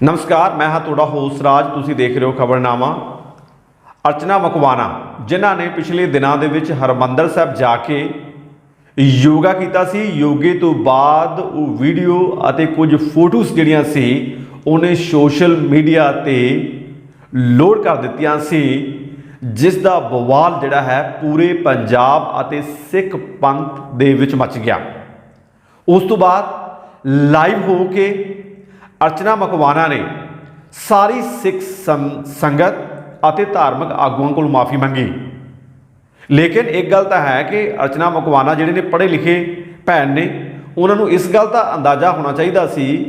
ਨਮਸਕਾਰ, ਮੈਂ ਹਾਂ ਤੁਹਾਡਾ ਹੋਸਟ ਰਾਜ, ਤੁਸੀਂ ਦੇਖ ਰਹੇ ਹੋ ਖਬਰਨਾਮਾ। ਅਰਚਨਾ ਮਕਵਾਨਾ ਜਿਨ੍ਹਾਂ ਨੇ ਪਿਛਲੇ ਦਿਨਾਂ ਦੇ ਵਿੱਚ ਹਰਮੰਦਰ ਸਾਹਿਬ ਜਾ ਕੇ ਯੋਗਾ ਕੀਤਾ ਸੀ। ਯੋਗੇ ਤੋਂ ਬਾਅਦ ਉਹ ਵੀਡੀਓ ਅਤੇ ਕੁਝ ਫੋਟੋਜ਼ ਜਿਹੜੀਆਂ ਸੀ, ਉਹਨੇ ਸੋਸ਼ਲ ਮੀਡੀਆ ਤੇ ਲੋਡ ਕਰ ਦਿੱਤੀਆਂ ਸੀ, ਜਿਸ ਦਾ ਬਵਾਲ ਜਿਹੜਾ ਹੈ ਪੂਰੇ ਪੰਜਾਬ ਅਤੇ ਸਿੱਖ ਪੰਥ ਦੇ ਵਿੱਚ ਮਚ ਗਿਆ। ਉਸ ਤੋਂ ਬਾਅਦ ਲਾਈਵ ਹੋ ਕੇ ਅਰਚਨਾ ਮਕਵਾਨਾ ਨੇ ਸਾਰੀ ਸਿੱਖ ਸੰ- ਸੰਗਤ ਅਤੇ ਧਾਰਮਿਕ ਆਗੂਆਂ ਕੋਲ ਮਾਫੀ ਮੰਗੀ। ਲੇਕਿਨ ਇੱਕ ਗੱਲ ਤਾਂ ਹੈ ਕਿ ਅਰਚਨਾ ਮਕਵਾਨਾ ਜਿਹੜੇ ਨੇ ਪੜ੍ਹੇ ਲਿਖੇ ਭੈਣ ਨੇ, ਉਹਨਾਂ ਨੂੰ ਇਸ ਗੱਲ ਦਾ ਅੰਦਾਜ਼ਾ ਹੋਣਾ ਚਾਹੀਦਾ ਸੀ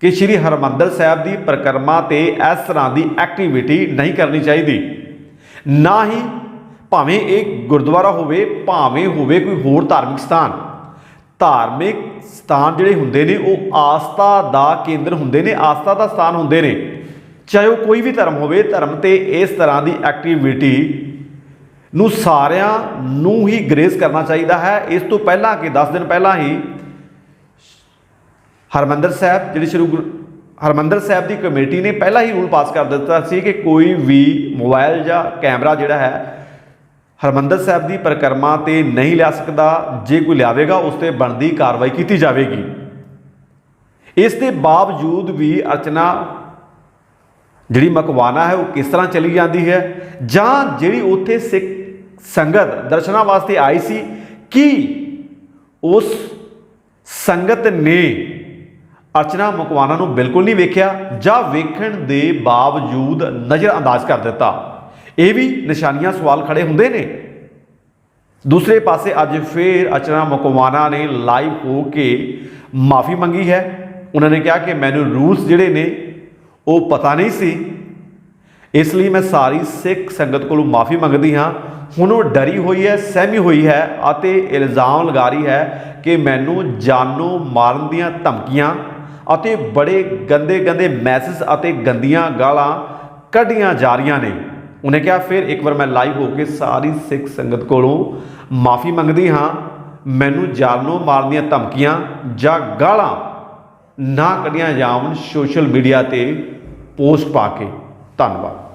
ਕਿ ਸ੍ਰੀ ਹਰਮੰਦਰ ਸਾਹਿਬ ਦੀ ਪਰਿਕਰਮਾ ਤੇ ਇਸ ਤਰ੍ਹਾਂ ਦੀ ਐਕਟੀਵਿਟੀ ਨਹੀਂ ਕਰਨੀ ਚਾਹੀਦੀ। ਨਾ ਹੀ ਭਾਵੇਂ ਇਹ ਗੁਰਦੁਆਰਾ ਹੋਵੇ, ਭਾਵੇਂ ਹੋਵੇ ਕੋਈ ਹੋਰ ਧਾਰਮਿਕ ਸਥਾਨ। ਧਾਰਮਿਕ ਸਥਾਨ ਜਿਹੜੇ ਹੁੰਦੇ ਨੇ, ਉਹ ਆਸਥਾ ਦਾ ਕੇਂਦਰ ਹੁੰਦੇ ਨੇ, ਆਸਥਾ ਦਾ ਸਥਾਨ ਹੁੰਦੇ ਨੇ। ਚਾਹੇ ਉਹ ਕੋਈ ਵੀ ਧਰਮ ਹੋਵੇ, ਧਰਮ ਤੇ ਇਸ ਤਰ੍ਹਾਂ ਦੀ ਐਕਟੀਵਿਟੀ ਨੂੰ ਸਾਰਿਆਂ ਨੂੰ ਹੀ ਗ੍ਰੇਸ ਕਰਨਾ ਚਾਹੀਦਾ ਹੈ। ਇਸ ਤੋਂ ਪਹਿਲਾਂ ਕਿ 10 ਦਿਨ ਪਹਿਲਾਂ ਹੀ ਹਰਮੰਦਰ ਸਾਹਿਬ, ਜਿਹੜੀ ਸ਼੍ਰੀ ਗੁਰੂ ਹਰਮੰਦਰ ਸਾਹਿਬ ਦੀ ਕਮੇਟੀ ਨੇ ਪਹਿਲਾਂ ਹੀ ਰੂਲ ਪਾਸ ਕਰ ਦਿੱਤਾ ਸੀ ਕਿ ਕੋਈ ਵੀ ਮੋਬਾਈਲ ਜਾਂ ਕੈਮਰਾ ਜਿਹੜਾ ਹੈ ਹਰਮੰਦਰ ਸਾਹਿਬ ਦੀ ਪਰਿਕਰਮਾ ਤੇ ਨਹੀਂ ਲਿਆ ਸਕਦਾ, ਜੇ ਕੋਈ ਲਿਆਵੇਗਾ, ਉਸ ਤੇ ਬਣਦੀ ਕਾਰਵਾਈ ਕੀਤੀ ਜਾਵੇਗੀ। ਇਸ ਦੇ ਬਾਵਜੂਦ ਵੀ ਅਰਚਨਾ ਜਿਹੜੀ ਮਕਵਾਨਾ ਹੈ, ਉਹ ਕਿਸ ਤਰ੍ਹਾਂ ਚਲੀ ਜਾਂਦੀ ਹੈ? ਜਾਂ ਜਿਹੜੀ ਉੱਥੇ ਸਿੱਖ ਸੰਗਤ ਦਰਸ਼ਨਾਂ ਵਾਸਤੇ ਆਈ ਸੀ, ਕੀ ਉਸ ਸੰਗਤ ਨੇ ਅਰਚਨਾ ਮਕਵਾਨਾ ਨੂੰ ਬਿਲਕੁਲ ਨਹੀਂ ਵੇਖਿਆ ਜਾਂ ਵੇਖਣ ਦੇ ਬਾਵਜੂਦ ਨਜ਼ਰ ਅੰਦਾਜ਼ ਕਰ ਦਿੱਤਾ? ਇਹ ਵੀ ਨਿਸ਼ਾਨੀਆਂ ਸਵਾਲ ਖੜੇ ਹੁੰਦੇ ਨੇ। ਦੂਸਰੇ ਪਾਸੇ ਅੱਜ ਫੇਰ ਅਚਨਾ ਮਕਵਾਨਾ ਨੇ ਲਾਈਵ ਹੋ ਕੇ ਮਾਫੀ ਮੰਗੀ ਹੈ। ਉਹਨਾਂ ਨੇ ਕਿਹਾ ਕਿ ਮੈਨੂੰ ਰੂਲਸ ਜਿਹੜੇ ਨੇ, ਉਹ ਪਤਾ ਨਹੀਂ ਸੀ। ਇਸ ਲਈ ਮੈਂ ਸਾਰੀ ਸਿੱਖ ਸੰਗਤ ਕੋਲੋਂ ਮਾਫੀ ਮੰਗਦੀ ਹਾਂ। ਹੁਣ ਉਹ ਡਰੀ ਹੋਈ ਹੈ, ਸਹਿਮੀ ਹੋਈ ਹੈ ਅਤੇ ਇਲਜ਼ਾਮ ਲਗਾ ਰਹੀ ਹੈ ਕਿ ਮੈਨੂੰ ਜਾਨੋਂ ਮਾਰਨ ਦੀਆਂ ਧਮਕੀਆਂ ਅਤੇ ਬੜੇ ਗੰਦੇ ਗੰਦੇ ਮੈਸੇਜ ਅਤੇ ਗੰਦੀਆਂ ਗਾਲਾਂ ਕੱਢੀਆਂ ਜਾ ਰਹੀਆਂ ਨੇ। ਉਹਨੇ ਕਿਹਾ, ਫਿਰ ਇੱਕ ਵਾਰ ਮੈਂ ਲਾਈਵ ਹੋ ਕੇ ਸਾਰੀ ਸਿੱਖ ਸੰਗਤ ਕੋਲੋਂ ਮਾਫੀ ਮੰਗਦੀ ਹਾਂ। ਮੈਨੂੰ ਜਾਨੋਂ ਮਾਰਨ ਦੀਆਂ ਧਮਕੀਆਂ ਜਾਂ ਗਾਲਾਂ ਨਾ ਕੱਢੀਆਂ ਜਾਵਣ ਸੋਸ਼ਲ ਮੀਡੀਆ ਤੇ ਪੋਸਟ ਪਾ ਕੇ। ਧੰਨਵਾਦ।